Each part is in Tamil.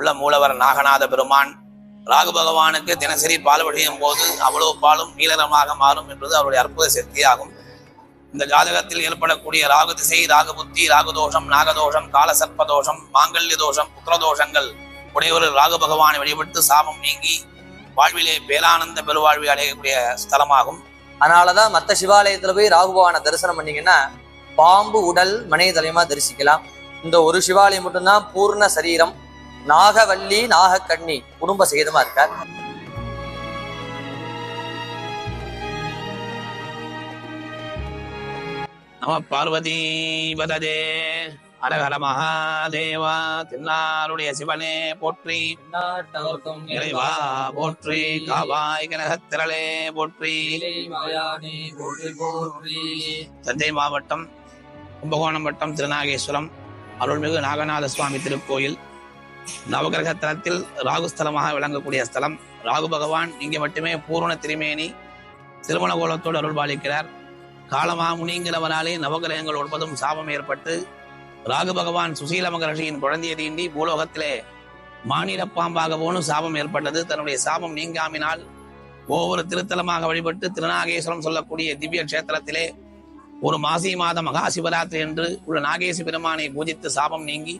உள்ள மூலவர் நாகநாத பெருமான். ராகு பகவானுக்கு தினசரி பால் வழியும் போது அவ்வளவு பாலும் நீலரமாக மாறும் என்பது அவருடைய அற்புத சக்தியாகும் இந்த ஜாதகத்தில் ஏற்படக்கூடிய ராகு திசை ராகு புத்தி ராகு தோஷம் நாகதோஷம் காலசர்ப்ப தோஷம் மாங்கல்ய தோஷம் புத்திரதோஷங்கள் உடையவர் ராகு பகவானை வழிபட்டு சாபம் நீங்கி வாழ்விலே பேரானந்த பெருவாழ்வை அடையக்கூடிய ஸ்தலமாகும். அதனாலதான் மத்த சிவாலயத்துல போய் ராகுபவானை தரிசனம் பண்ணீங்கன்னா பாம்பு உடல் மனைய தலைமா தரிசிக்கலாம். இந்த ஒரு சிவாலயம் மட்டும்தான் பூர்ண சரீரம். நாகவல்லி நாகக்கண்ணி குடும்ப சகிதமா இருக்கார். நம பார்வதி பததே அரஹர மகாதேவா திருநாளுடைய சிவனே போற்றி. இறைவா போற்றி. காவாய் கனகத்திரளே போற்றி. தஞ்சை மாவட்டம் கும்பகோணம் வட்டம் திருநாகேஸ்வரம் அருள்மிகு நாகநாத சுவாமி திருக்கோயில். நவகிரக தலத்தில் ராகுஸ்தலமாக விளங்கக்கூடிய ஸ்தலம். ராகு பகவான் இங்கே மட்டுமே பூர்ண திருமேனி திருமண கோலத்தோடு அருள் பாலிக்கிறார். காலமாமுனிங்கிறவராலே நவகிரகங்கள் ஒன்பதும் சாபம் ஏற்பட்டு ராகு பகவான் சுசீல மகரிஷியின் குழந்தையை தீண்டி பூலோகத்திலே மாநில பாம்பாகவோனும் சாபம் ஏற்பட்டது. தன்னுடைய சாபம் நீங்காமினால் ஒவ்வொரு திருத்தலமாக வழிபட்டு திருநாகேஸ்வரம் சொல்லக்கூடிய திவ்ய கஷேத்திரத்திலே ஒரு மாசி மாத மகா சிவராத்திரி என்று உள்ள நாகேசு பெருமானை பூஜித்து சாபம் நீங்கி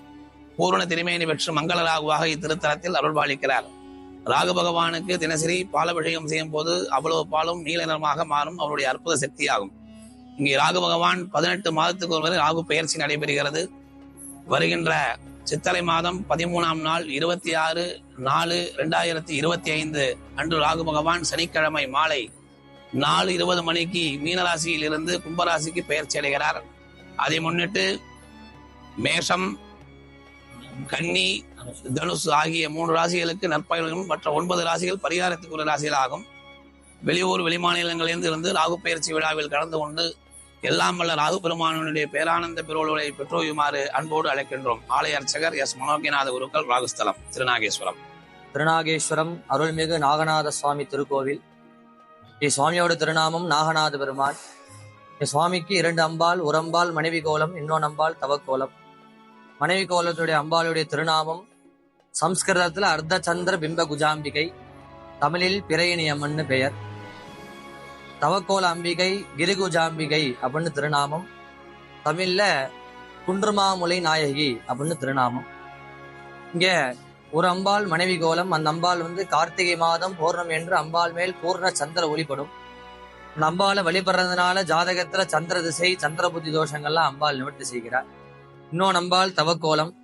பூரண திருமேனி பெற்று மங்கள ராகுவாக இத்திருத்தலத்தில் அருள்பாலிக்கிறார் ராகு பகவானுக்கு தினசரி பாலபிஷேகம் செய்யும் போது அவ்வளவு பாலும் நீல நிறமாக மாறும் அவருடைய அற்புத சக்தியாகும். இங்கே ராகு பகவான் பதினெட்டு மாதத்துக்கு ஒரு ராகு பெயர்ச்சி நடைபெறுகிறது. வருகின்ற சித்தரை மாதம் பதிமூணாம் நாள் இருபத்தி ஆறு நாலு ரெண்டாயிரத்தி இருபத்தி ஐந்து அன்று ராகு பகவான் சனிக்கிழமை மாலை நாலு இருபது மணிக்கு மீனராசியில் இருந்து கும்பராசிக்கு பெயர்ச்சி அடைகிறார். அதை முன்னிட்டு மேஷம் கன்னி தனுசு ஆகிய மூன்று ராசிகளுக்கு நற்பயன்களும் மற்ற ஒன்பது ராசிகள் பரிகாரத்துக்குரிய ராசிகள் ஆகும் வெளியூர் வெளிமாநிலங்களிலிருந்து இருந்து ராகு பயிற்சி விழாவில் கலந்து கொண்டு எல்லாம் வல்ல ராகு பெருமானுடைய பேரானந்த பெருவளை பெற்றோயுமாறு அன்போடு அழைக்கின்றோம். ஆலய அர்ச்சகர் எஸ் மனோகிநாத குருக்கள் ராகுஸ்தலம் திருநாகேஸ்வரம். திருநாகேஸ்வரம் அருள்மிகு நாகநாத சுவாமி திருக்கோவில். இசுவாமியோட திருநாமம் நாகநாத பெருமான். சுவாமிக்கு இரண்டு அம்பாள் உரம்பால் மனைவி கோலம் இன்னொன்று அம்பாள் தவக்கோலம். மனைவி கோலத்துடைய அம்பாளுடைய திருநாமம் சம்ஸ்கிருதத்துல அர்த்தச்சந்திர பிம்ப குஜாம்பிகை தமிழில் பிறையணி அம்மன்னு பெயர். தவக்கோல அம்பிகை கிரிகுஜாம்பிகை அப்படின்னு திருநாமம். தமிழ்ல குன்றுமாமுலை நாயகி அப்படின்னு திருநாமம். இங்க ஒரு அம்பாள் மனைவி கோலம் அந்த அம்பாள் வந்து கார்த்திகை மாதம் பூர்ணம் என்று அம்பாள் மேல் பூர்ண சந்திர ஒளிப்படும் அந்த அம்பாளை வழிபடுறதுனால ஜாதகத்துல சந்திர திசை சந்திர புத்தி தோஷங்கள்லாம் அம்பாள் நிவர்த்தி செய்கிறார். இன்னும் நம்பால் தவக்கோலம்.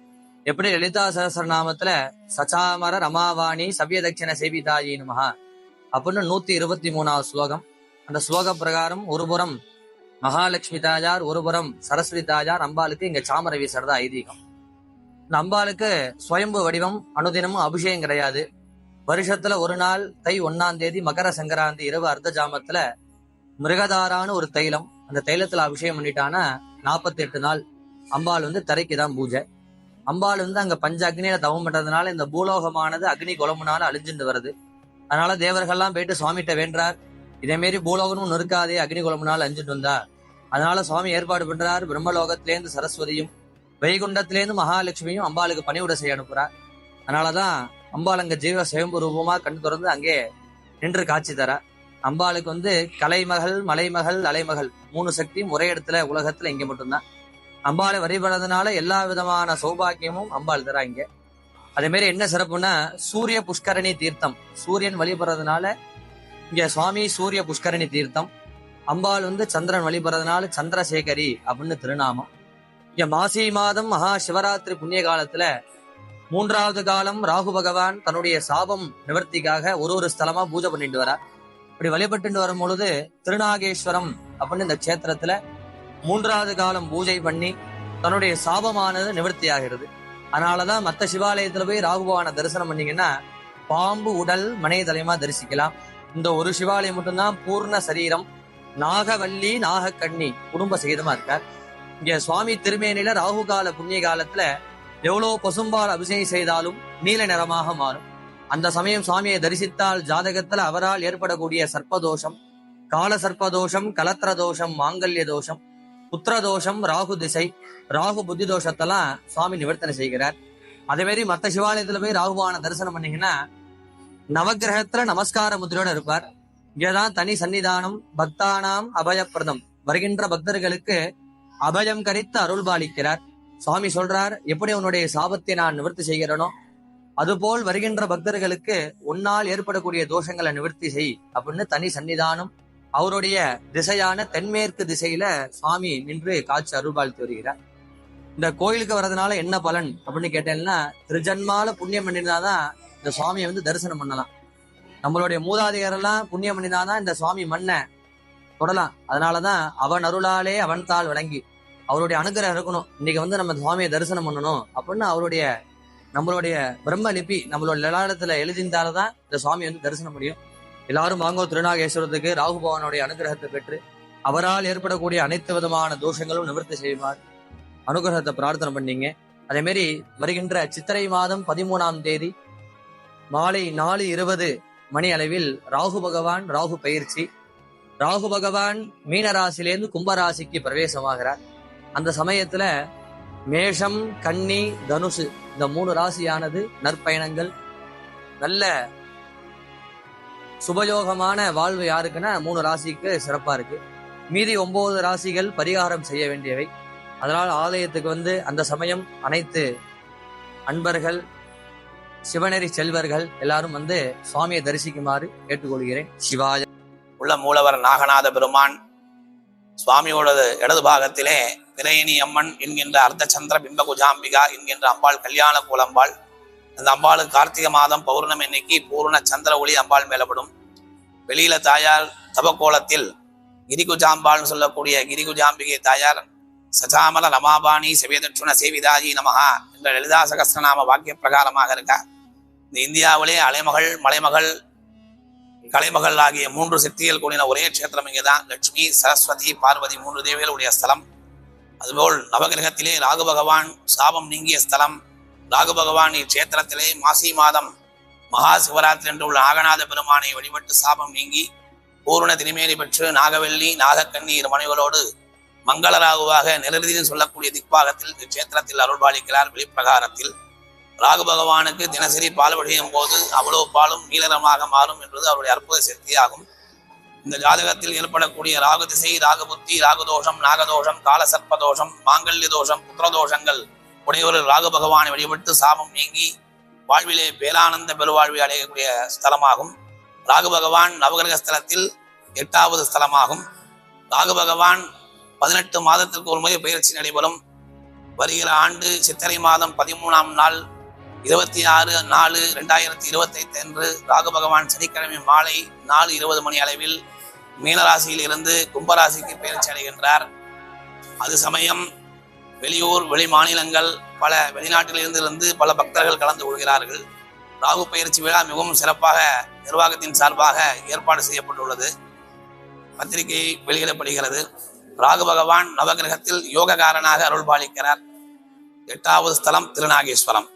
எப்படி லலிதா சகசரநாமத்துல சச்சாமர ரமாவாணி சவ்ய தட்சிண சேவிதாயி நமஹா. அப்படின்னு நூத்தி இருபத்தி மூணாவது ஸ்லோகம். அந்த ஸ்லோக பிரகாரம் ஒருபுறம் மகாலட்சுமி தாயார் ஒருபுறம் சரஸ்வதி தாயார் அம்பாளுக்கு இங்க சாமர வீசுறதா ஐதீகம். இந்த அம்பாளுக்கு சுயம்பு வடிவம் அனுதினமும் அபிஷேகம் கிடையாது. வருஷத்துல ஒரு நாள் தை ஒன்னாம் தேதி மகர சங்கராந்தி இரவு அர்த்த ஜாமத்துல மிருகதாரான்னு ஒரு தைலம். அந்த தைலத்துல அபிஷேகம் பண்ணிட்டானா நாற்பத்தி எட்டு நாள். அம்பாள் வந்து தரைக்கு தான் பூஜை. அம்பாள் வந்து அங்க பஞ்ச அக்னியில தவம் பண்றதுனால இந்த பூலோகமானது அக்னி குழம்புனால அழிஞ்சுட்டு வருது. அதனால தேவர்கள்லாம் போயிட்டு சுவாமிகிட்ட வேண்டார் இதே மாரி பூலோகமும் நொறுக்காதே அக்னி குழம்புனால அழிஞ்சிட்டு வந்தா. அதனால சுவாமி ஏற்பாடு பண்றார். பிரம்மலோகத்திலேருந்து சரஸ்வதியும் வைகுண்டத்திலேருந்து மகாலட்சுமியும் அம்பாளுக்கு பணிவிட செய்ய அனுப்புறார். அதனாலதான் அம்பாள் அங்க ஜீவ சுயம்பு ரூபமா கண் திறந்து அங்கே நின்று காட்சி தர. அம்பாளுக்கு வந்து கலைமகள் மலைமகள் அலைமகள் மூணு சக்தியும் ஒரே இடத்துல உலகத்துல இங்க மட்டும்தான். அம்பாளை வழிபடுறதுனால எல்லா விதமான சௌபாக்கியமும் அம்பாள் தராங்க அதே மாதிரி என்ன சிறப்புன்னா சூரிய புஷ்கரணி தீர்த்தம். சூரியன் வழிபடுறதுனால இங்க சுவாமி சூரிய புஷ்கரணி தீர்த்தம். அம்பாள் வந்து சந்திரன் வழிபடுறதுனால சந்திரசேகரி அப்படின்னு திருநாமம். இங்க மாசி மாதம் மகா சிவராத்திரி புண்ணிய காலத்துல மூன்றாவது காலம் ராகு பகவான் தன்னுடைய சாபம் நிவர்த்திக்காக ஒரு ஒரு ஸ்தலமா பூஜை பண்ணிட்டு வரார். இப்படி வழிபட்டு வரும் பொழுது திருநாகேஸ்வரம் அப்படின்னு இந்த கஷேத்திரத்துல மூன்றாவது காலம் பூஜை பண்ணி தன்னுடைய சாபமானது நிவர்த்தி ஆகிறது அதனாலதான் மத்த சிவாலயத்துல போய் ராகுபவான தரிசனம் பண்ணீங்கன்னா பாம்பு உடல் மனை தலைமா தரிசிக்கலாம். இந்த ஒரு சிவாலயம் மட்டும்தான் பூர்ண சரீரம். நாகவல்லி நாகக்கண்ணி குடும்ப சகிதமா இருக்கார். இங்க சுவாமி திருமேனில ராகு கால புண்ணிய காலத்துல எவ்வளவு பசும்பால் அபிஷேகம் செய்தாலும் நீல நிறமாக மாறும். அந்த சமயம் சுவாமியை தரிசித்தால் ஜாதகத்துல அவரால் ஏற்படக்கூடிய சர்ப்பதோஷம் கால சர்ப்பதோஷம் கலத்திர தோஷம் மாங்கல்ய தோஷம் புத்திரதோஷம் ராகு திசை ராகு புத்தி தோஷத்தெல்லாம் சுவாமி நிவர்த்தனை செய்கிறார். அதே மாதிரி மத்த சிவாலயத்துல போய் ராகுவான தரிசனம் பண்ணீங்கன்னா நவக்கிரகத்துல நமஸ்கார முத்திரையோட இருப்பார். இங்கதான் தனி சன்னிதானம் பக்தானாம் அபயப்பிரதம். வருகின்ற பக்தர்களுக்கு அபயம் கரித்து அருள் பாலிக்கிறார். சுவாமி சொல்றார் எப்படி உன்னுடைய சாபத்தை நான் நிவர்த்தி செய்கிறனோ அதுபோல் வருகின்ற பக்தர்களுக்கு உன்னால் ஏற்படக்கூடிய தோஷங்களை நிவர்த்தி செய் அப்படின்னு தனி சன்னிதானம் அவருடைய திசையான தென்மேற்கு திசையில சுவாமி நின்று காட்சி அருள்பாலித்து வருகிறார் இந்த கோயிலுக்கு வர்றதுனால என்ன பலன் அப்படின்னு கேட்டேன்னா திருஜன்மால புண்ணியம் பண்ணியிருந்தாதான் இந்த சுவாமியை வந்து தரிசனம் பண்ணலாம். நம்மளுடைய மூதாதையரெல்லாம் புண்ணியம் பண்ணியிருந்தாதான் இந்த சுவாமி மண்ணை தொடலாம். அதனாலதான் அவன் அருளாலே அவன் தாள் வழங்கி அவருடைய அனுகிரகம் இருக்கணும். இன்னைக்கு வந்து நம்ம சுவாமியை தரிசனம் பண்ணணும் அப்படின்னு அவருடைய நம்மளுடைய பிரம்ம லிபி நம்மளோட நிலாடத்துல எழுதியிருந்தால்தான் இந்த சுவாமி வந்து தரிசனம் முடியும். எல்லாரும் வாங்கோ திருநாகேஸ்வரத்துக்கு. ராகு பகவானுடைய அனுகிரகத்தை பெற்று அவரால் ஏற்படக்கூடிய அனைத்து விதமான தோஷங்களும் நிவர்த்தி செய்வார். அனுகிரகத்தை பிரார்த்தனை பண்ணீங்க. அதே மாதிரி வருகின்ற சித்திரை மாதம் பதிமூணாம் தேதி மாலை நாலு இருபது மணி அளவில் ராகு பகவான் ராகு பயிற்சி. ராகு பகவான் மீனராசிலேருந்து கும்பராசிக்கு பிரவேசமாகிறார். அந்த சமயத்துல மேஷம் கன்னி தனுசு இந்த மூணு ராசியானது நற்பயணங்கள். நல்ல சுபயோகமான வாழ்வு யாருக்குன்னா மூணு ராசிக்கு சிறப்பா இருக்கு. மீதி ஒன்பது ராசிகள் பரிகாரம் செய்ய வேண்டியவை. அதனால் ஆலயத்துக்கு வந்து அந்த சமயம் அனைத்து அன்பர்கள் சிவநெறி செல்வர்கள் எல்லாரும் வந்து சுவாமியை தரிசிக்குமாறு கேட்டுக்கொள்கிறேன். சிவாஜ உள்ள மூலவர் நாகநாத பெருமான் சுவாமியோடது இடது பாகத்திலே விரையினி அம்மன் என்கின்ற அர்த்தச்சந்திர பிம்பகுஜாம்பிகா என்கின்ற அம்பாள் கல்யாண கோலம்பாள் அந்த அம்பாளுக்கு கார்த்திகை மாதம் பௌர்ணமி இன்னைக்கு பூர்ண சந்திர ஒளி அம்பாள் மேலப்படும். வெளியில தாயார் தபக்கோலத்தில் கிரிகுஜாம்பாள்னு சொல்லக்கூடிய கிரிகுஜாம்பிகை தாயார் சஜாமல ரமாபாணி செவேதட்சுண சேவிதாஜி நமகா என்ற லலிதா சகஸ்ரநாம வாக்கிய பிரகாரமாக இருக்கா. இந்த இந்தியாவிலே அலைமகள் மலைமகள் கலைமகள் ஆகிய மூன்று சக்திகள் கூடின ஒரே க்ஷேத்திரம் இங்கேதான். லட்சுமி சரஸ்வதி பார்வதி மூன்று தேவிகளுடைய ஸ்தலம். அதுபோல் நவகிரகத்திலே ராகு பகவான் சாபம் நீங்கிய ஸ்தலம். ராகு பகவான் இச்சேத்திரத்திலே மாசி மாதம் மகா சிவராத்திரி என்று உள்ள நாகநாத பெருமானை வழிபட்டு சாபம் நீங்கி பூரண திருமேனி பெற்று நாகவெள்ளி நாகக்கண்ணி இரு மணிகளோடு மங்கள ராகுவாக நிரதின்னு சொல்லக்கூடிய திக்பாகத்தில் இச்சேத்திரத்தில் அருள்பாலிக்கிறார். வெளிப்பிரகாரத்தில் ராகு பகவானுக்கு தினசரி பால் வழியும் போது அவ்வளவு பாலும் நீலரமாக மாறும் என்பது அவருடைய அற்புத சக்தியாகும். இந்த ஜாதகத்தில் ஏற்படக்கூடிய ராகு திசை ராகு புத்தி ராகு தோஷம் நாகதோஷம் காலசர்ப்ப தோஷம் மாங்கல்ய தோஷம் புத்திரதோஷங்கள் உடையவர் ராகு பகவானை வழிபட்டு சாபம் நீங்கி வாழ்விலே பேரானந்த பெருவாழ்வை அடையக்கூடிய ஸ்தலமாகும். ராகு பகவான் நவகிரக ஸ்தலத்தில் எட்டாவது ஸ்தலமாகும். ராகு பகவான் பதினெட்டு மாதத்திற்கு ஒரு முறை பயிற்சி நடைபெறும். வருகிற ஆண்டு சித்திரை மாதம் பதிமூணாம் நாள் இருபத்தி ஆறு நாலு ரெண்டாயிரத்தி இருபத்தைந்து அன்று ராகு பகவான் சனிக்கிழமை மாலை நாலு இருபது மணி அளவில் மீனராசியில் இருந்து கும்பராசிக்கு பயிற்சி அடைகின்றார். அது சமயம் வெளியூர் வெளி மாநிலங்கள் பல வெளிநாட்டிலிருந்து இருந்து பல பக்தர்கள் கலந்து கொள்கிறார்கள். ராகு பயிற்சி விழா மிகவும் சிறப்பாக நிர்வாகத்தின் சார்பாக ஏற்பாடு செய்யப்பட்டுள்ளது. பத்திரிகை வெளியிடப்படுகிறது. ராகு பகவான் நவகிரகத்தில் யோககாரனாக அருள்பாலிக்கிறார். எட்டாவது ஸ்தலம் திருநாகேஸ்வரம்.